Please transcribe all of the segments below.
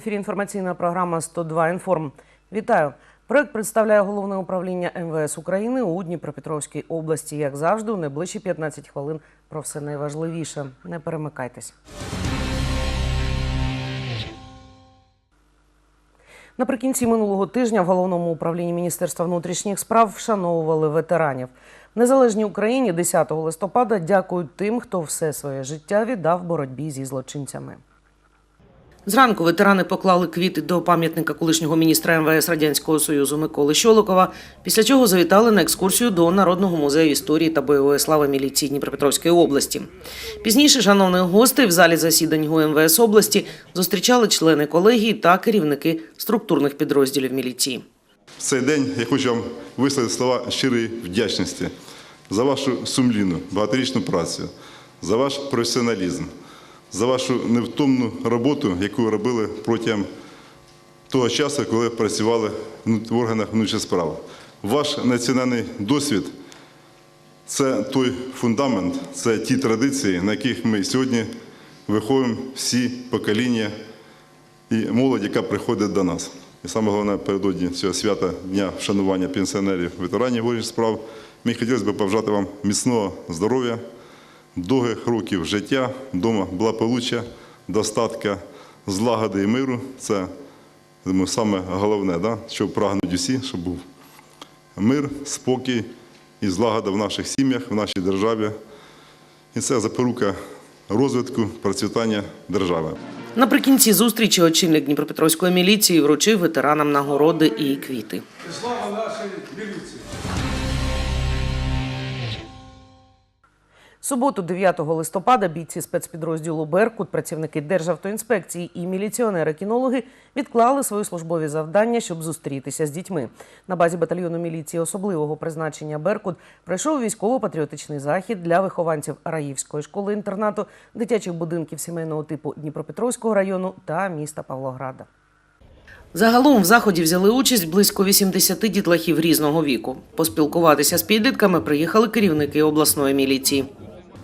ефірі інформаційна програма 102 інформ. Вітаю. Проект представляє головне управління МВС України у Дніпропетровській області. Як завжди, у найближчі 15 хвилин про все найважливіше. Не перемикайтесь. Наприкінці минулого тижня в головному управлінні Міністерства внутрішніх справ вшановували ветеранів. В незалежній Україні 10 листопада дякують тим, хто все своє життя віддав боротьбі зі злочинцями. Зранку ветерани поклали квіти до пам'ятника колишнього міністра МВС Радянського Союзу Миколи Щолокова, після чого завітали на екскурсію до Народного музею історії та бойової слави міліції Дніпропетровської області. Пізніше шановних гостей в залі засідань ГУМВС області зустрічали члени колегії та керівники структурних підрозділів міліції. В цей день я хочу вам висловити слова щирої вдячності за вашу сумлінну, багаторічну працю, за ваш професіоналізм, за вашу невтомну роботу, яку ви робили протягом того часу, коли працювали в органах внутрішніх справ. Ваш національний досвід це той фундамент, це ті традиції, на яких ми сьогодні виховуємо всі покоління і молодь, яка приходить до нас. І саме головне передодні цього свята Дня вшанування пенсіонерів, ветеранів ворожих справ, мені хотілося б побажати вам міцного здоров'я, довгих років життя, вдома благополуччя, достатка, злагоди і миру. Це, я думаю, саме головне, да? що прагнуть усі, щоб був мир, спокій і злагода в наших сім'ях, в нашій державі. І це запорука розвитку, процвітання держави. Наприкінці зустрічі очільник Дніпропетровської міліції вручив ветеранам нагороди і квіти. Слава нашій Суботу, 9 листопада, бійці спецпідрозділу Беркут, працівники Державтоінспекції і міліціонери-кінологи відклали свої службові завдання, щоб зустрітися з дітьми. На базі батальйону міліції особливого призначення Беркут пройшов військово-патріотичний захід для вихованців Раївської школи-інтернату, дитячих будинків сімейного типу Дніпропетровського району та міста Павлограда. Загалом в заході взяли участь близько 80 дітлахів різного віку. Поспілкуватися з підлітками приїхали керівники обласної міліції.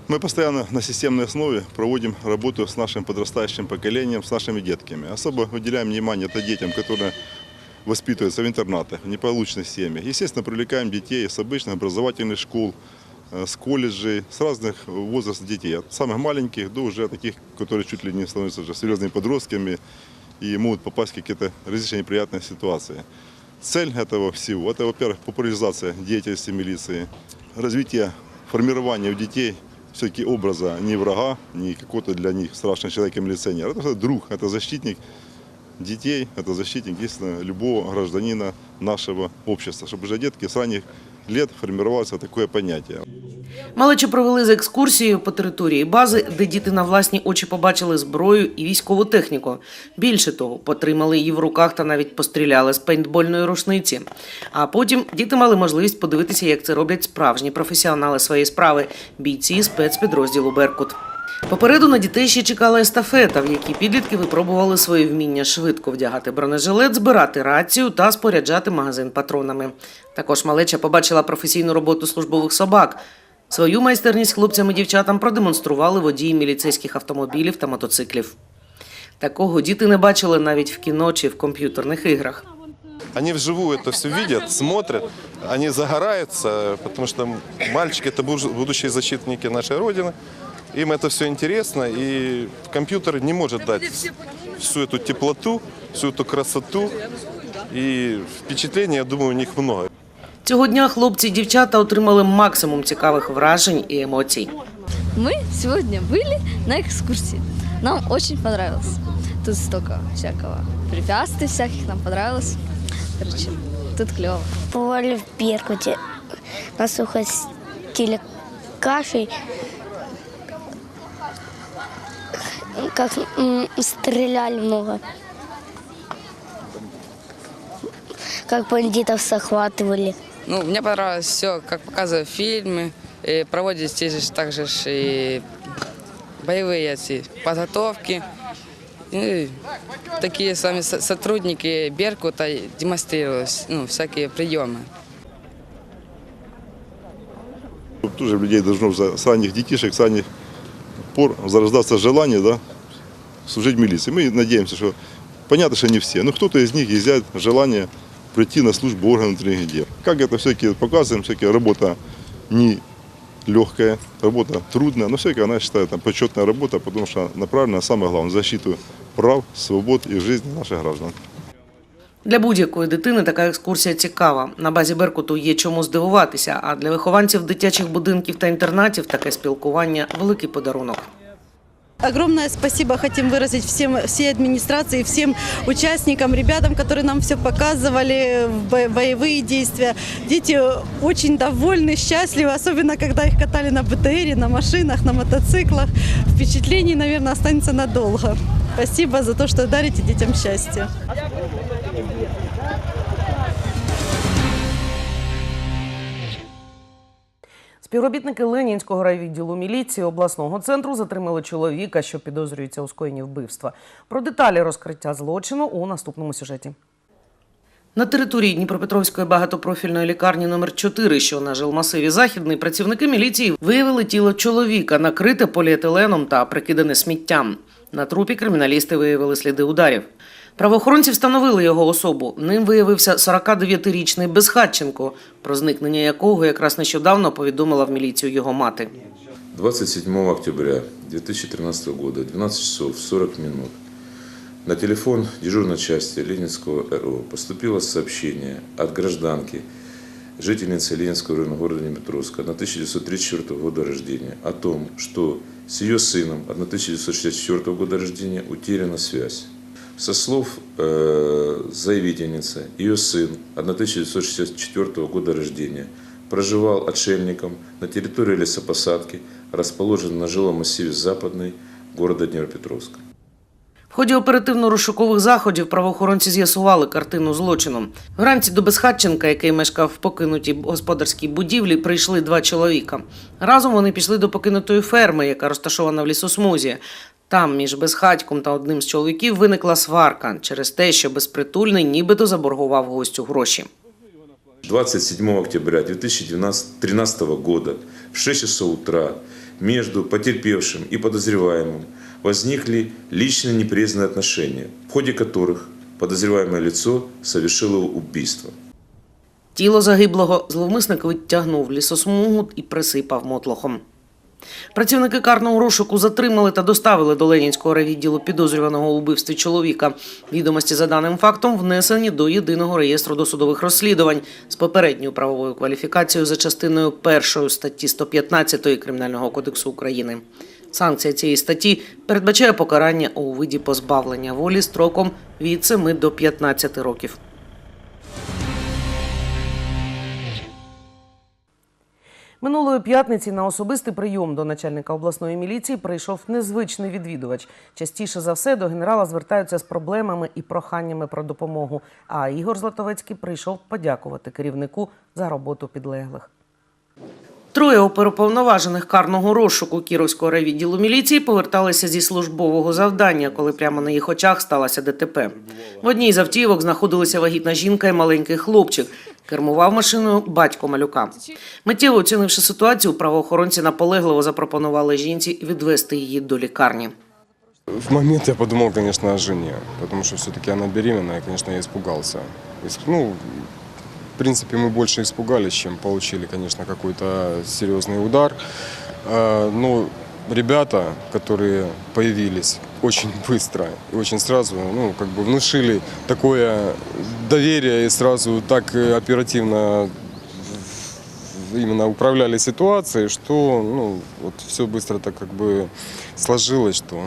Мы постоянно на системной основе проводим работу с нашим подрастающим поколением, с нашими детками. Особо уделяем внимание это детям, которые воспитываются в интернатах, в неполучных семьях. Естественно, привлекаем детей с обычных образовательных школ, э, с колледжей, с разных возрастов детей. От самых маленьких до уже таких, которые чуть ли не становятся уже серьезными подростками и могут попасть в какие-то различные неприятные ситуации. Цель этого всего – это, во-первых, популяризация деятельности милиции, развитие, формирование у детей все-таки образа не врага, не какого-то для них страшного человека-милиционера. Это друг, это защитник детей, это защитник, естественно, любого гражданина нашего общества, чтобы уже детки с ранних лет формировалось такое понятие. Малечі провели з екскурсією по території бази, де діти на власні очі побачили зброю і військову техніку. Більше того, потримали її в руках та навіть постріляли з пейнтбольної рушниці. А потім діти мали можливість подивитися, як це роблять справжні професіонали своєї справи бійці спецпідрозділу Беркут. Попереду на дітей ще чекала естафета, в якій підлітки випробували свої вміння швидко вдягати бронежилет, збирати рацію та споряджати магазин патронами. Також малеча побачила професійну роботу службових собак. Свою майстерність хлопцям і дівчатам продемонстрували водії міліцейських автомобілів та мотоциклів. Такого діти не бачили навіть в кіно чи в комп'ютерних іграх. Они вживую это все видят, смотрят, они загораются, потому что мальчики это буж- будущие защитники нашей Родины. Им это все интересно, и компьютер не может дать всю эту теплоту, всю эту красоту. И впечатлений, я думаю, у них много. Цього дня хлопці і дівчата отримали максимум цікавих вражень і емоцій. Мы сегодня были на экскурсии. Нам очень понравилось. Тут столько всякого препятствий всяких нам понравилось. Короче, тут клево. Бывали в Беркуте. Нас угостили кашей. Как стреляли много. Как бандитов захватывали. Ну, мне понравилось все, как показывают фильмы, и проводят здесь же также и боевые эти подготовки. И такие сами со- сотрудники Беркута демонстрируют ну, всякие приемы. Тоже людей должно за- с ранних детишек, с ранних пор зарождаться желание да, служить милиции. Мы надеемся, что Понятно, что не все, но кто-то из них изъявит желание прийти на службу органов внутренних дел. Как это все-таки показываем, все-таки работа не легкая, работа трудная, но все-таки она считает там, почетная работа, потому что направлена на самое главное – защиту прав, свобод и жизни наших граждан. Для будь-якої дитини така екскурсія цікава. На базі Беркуту є чому здивуватися, а для вихованців дитячих будинків та інтернатів таке спілкування великий подарунок. Огромное спасибо хотим выразить всем, всей администрации, всем участникам, ребятам, которые нам все показывали, в бо- боевые действия. Дети очень довольны, счастливы, особенно когда их катали на БТРе, на машинах, на мотоциклах. Впечатлений, наверное, останется надолго. Спасибо за то, что дарите детям счастье. Співробітники Ленінського райвідділу міліції обласного центру затримали чоловіка, що підозрюється у скоєнні вбивства. Про деталі розкриття злочину у наступному сюжеті. На території Дніпропетровської багатопрофільної лікарні номер 4 що на жилмасиві Західний, працівники міліції виявили тіло чоловіка, накрите поліетиленом та прикидане сміттям. На трупі криміналісти виявили сліди ударів. Правоохоронці встановили його особу. Ним виявився 49-річний Безхатченко, про зникнення якого якраз нещодавно повідомила в міліцію його мати. 27 октября 2013 года, 12 часов 40 минут, на телефон дежурной части Ленинского РО поступило сообщение от гражданки, жительницы Ленинского района города Днепропетровска, 1934 года рождения, о том, что с ее сыном 1964 года рождения утеряна связь. Со слов э, заявительницы, ее сын 1964 года рождения проживал отшельником на территории лесопосадки, расположенной на жилом массиве Западный города Днепропетровска. В ході оперативно-розшукових заходів правоохоронці з'ясували картину злочину. Вранці до Безхатченка, який мешкав в покинутій господарській будівлі, прийшли два чоловіка. Разом вони пішли до покинутої ферми, яка розташована в лісосмузі. Там між Безхатьком та одним з чоловіків виникла сварка через те, що безпритульний нібито заборгував гостю гроші. 27 октября 2013 года в 6 часов утра между потерпевшим и подозреваемым возникли личные неприязные отношения, в ходе которых подозреваемое лицо совершило убийство. Тіло загиблого зловмисник відтягнув в лісосмугу і присипав мотлохом. Працівники карного розшуку затримали та доставили до Ленінського райвідділу підозрюваного у вбивстві чоловіка. Відомості за даним фактом внесені до єдиного реєстру досудових розслідувань з попередньою правовою кваліфікацією за частиною першої статті 115 Кримінального кодексу України. Санкція цієї статті передбачає покарання у виді позбавлення волі строком від 7 до 15 років. Минулої п'ятниці на особистий прийом до начальника обласної міліції прийшов незвичний відвідувач. Частіше за все до генерала звертаються з проблемами і проханнями про допомогу. А Ігор Златовецький прийшов подякувати керівнику за роботу підлеглих. Троє оперуповноважених карного розшуку Кіровського райвідділу міліції поверталися зі службового завдання, коли прямо на їх очах сталося ДТП. В одній з автівок знаходилися вагітна жінка і маленький хлопчик. Кермував машиною батько малюка. Миттєво оцінивши ситуацію, правоохоронці наполегливо запропонували жінці відвести її до лікарні. В момент я подумал, конечно, о жене, потому что все-таки она беременная, конечно, я испугался. Ис- Ну, в принципе, мы больше испугались, чем получили, конечно, какой-то серьезный удар. А, Но ребята, которые появились очень быстро и очень сразу, ну, как бы внушили такое доверие и сразу так э, оперативно именно управляли ситуацией, что ну, вот все быстро так как бы сложилось, что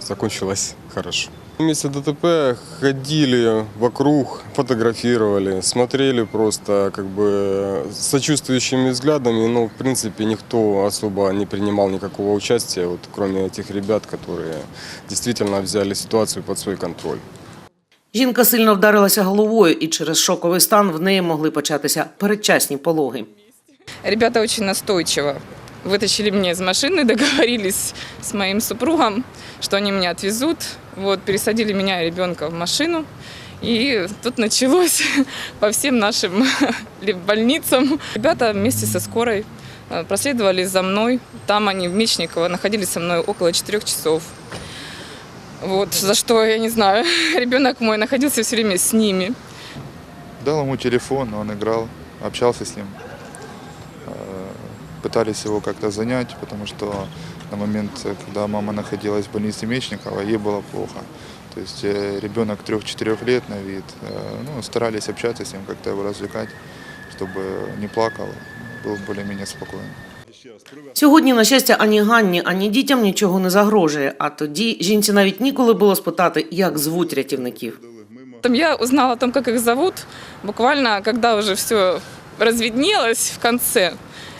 закончилось хорошо. На месте ДТП ходили вокруг, фотографировали, смотрели просто как бы с сочувствующими взглядами, но в принципе никто особо не принимал никакого участия, вот, кроме этих ребят, которые действительно взяли ситуацию под свой контроль. Жінка сильно вдарилася головою, і через шоковий стан в неї могли початися передчасні пологи. Ребята очень настойчиво вытащили меня из машины, договорились с моим супругом, что они меня отвезут. Вот, пересадили меня и ребенка в машину. И тут началось по всем нашим больницам. Ребята вместе со скорой э, проследовали за мной. Там они в Мечниково находились со мной около четырех часов. Вот, за что, я не знаю, ребенок мой находился все время с ними. Дал ему телефон, он играл, общался с ним. Э, Пытались его как-то занять, потому что на момент, э, когда мама находилась в больнице Мечникова, ей было плохо. То есть э, ребенок 3-4 лет на вид. Э, Ну, старались общаться с ним, как-то его развлекать, чтобы не плакал, был более-менее спокоен. Сьогодні, на щастя, ані Ганні, ані дітям нічого не загрожує. А тоді жінці навіть ніколи було спитати, як звуть рятівників. Там я узнала о том, как их зовут, буквально, когда уже все разведнелось в конце.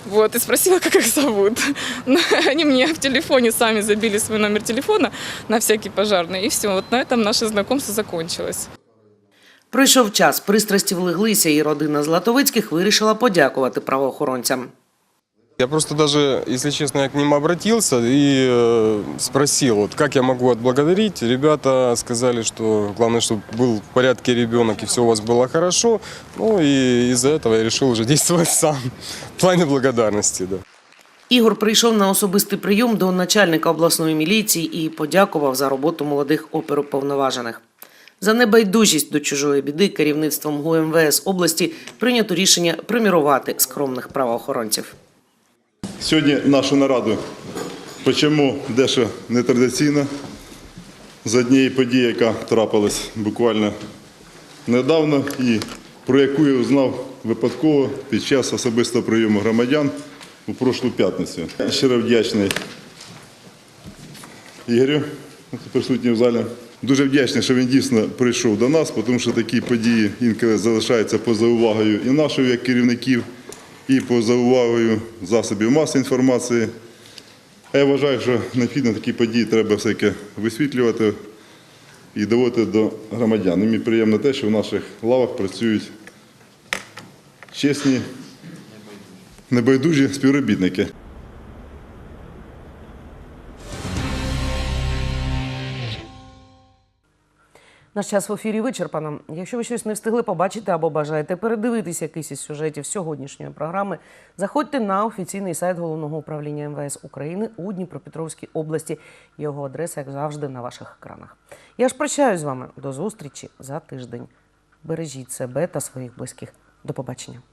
Вот, и спросила, как их зовут. Они мне в телефоне сами забили свой номер телефона на всякий пожарный. И все, вот на этом наше знакомство закончилось. Пройшов час, пристрасті влеглися, і родина Златовицьких вирішила подякувати правоохоронцям. Я просто даже, если честно, я к ним обратился и э, спросил, вот как я могу отблагодарить. Ребята сказали, что главное, чтобы был в порядке ребенок и все у вас было хорошо. Ну и из-за этого я решил уже действовать сам в плане благодарности, да. Ігор прийшов на особистий прийом до начальника обласної міліції і подякував за роботу молодих оперуповноважених. За небайдужість до чужої біди керівництвом ГУМВС області прийнято рішення премірувати скромних правоохоронців. Сьогодні нашу нараду почнемо дещо нетрадиційно з однієї події, яка трапилась буквально недавно і про яку я узнав випадково під час особистого прийому громадян у прошлу п'ятницю. Щиро вдячний Ігорю, присутній в залі. Дуже вдячний, що він дійсно прийшов до нас, тому що такі події інколи залишаються поза увагою і нашою як керівників, і поза увагою засобів масової інформації. А я вважаю, що необхідно такі події треба все-таки висвітлювати і доводити до громадян. І мені приємно те, що в наших лавах працюють чесні, небайдужі співробітники. Наш час в ефірі вичерпано. Якщо ви щось не встигли побачити або бажаєте передивитися якийсь із сюжетів сьогоднішньої програми, заходьте на офіційний сайт головного управління МВС України у Дніпропетровській області. Його адреса, як завжди, на ваших екранах. Я ж прощаюсь з вами до зустрічі за тиждень. Бережіть себе та своїх близьких. До побачення.